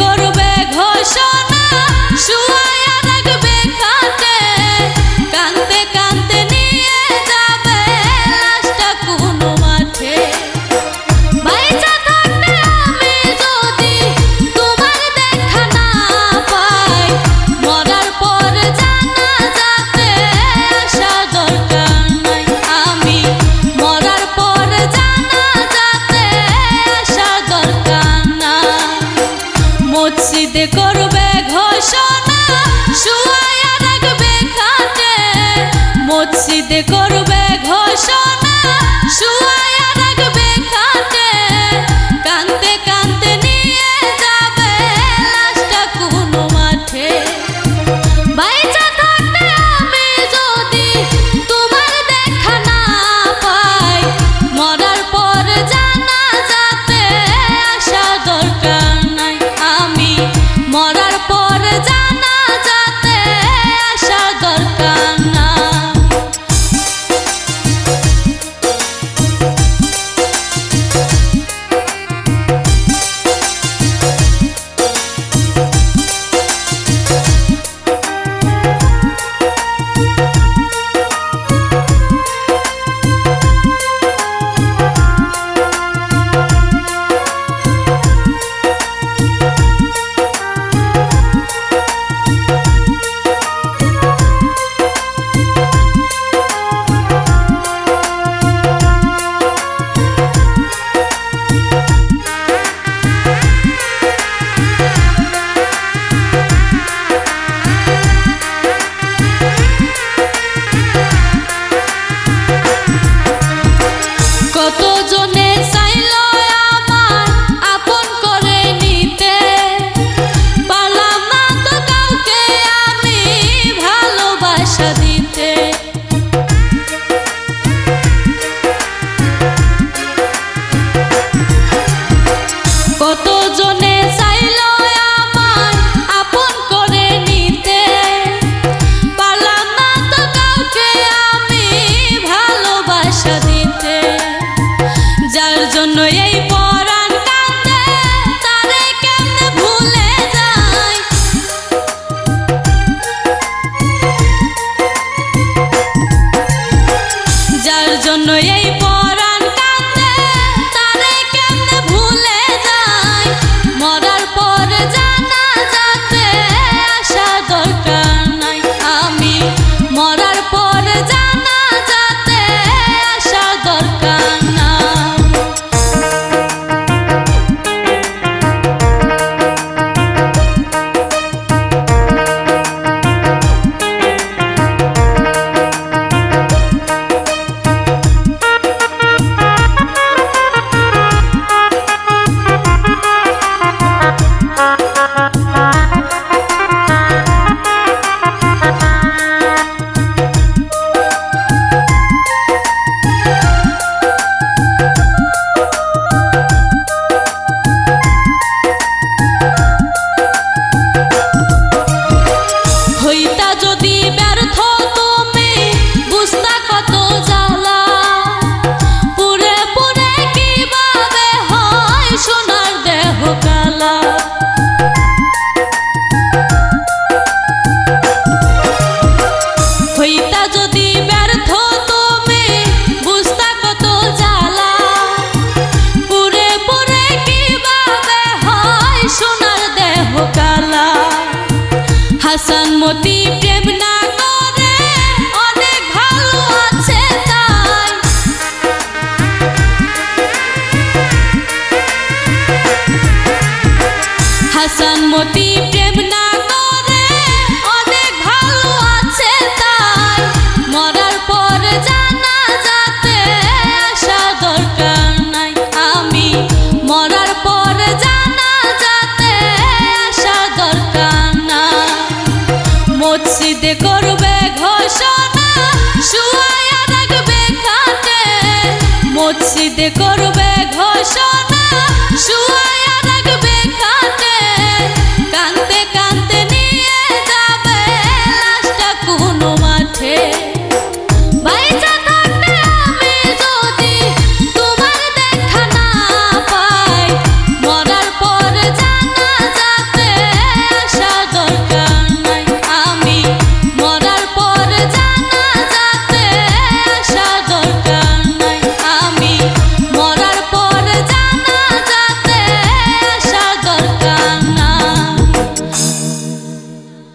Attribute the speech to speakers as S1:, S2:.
S1: করবে ঘোষণা শুয়াইয়া রাখবে খাতা। খুশিতে করবে হাসান মতি প্রেম না করে অনেক ভালো আছে তাই। হাসান মতি মসজিদে করবে ঘোষণা শুয়াইয়া রাখবে খাতে মসজিদে করবে ঘোষণা শুয়াইয়া রাখবে খাতে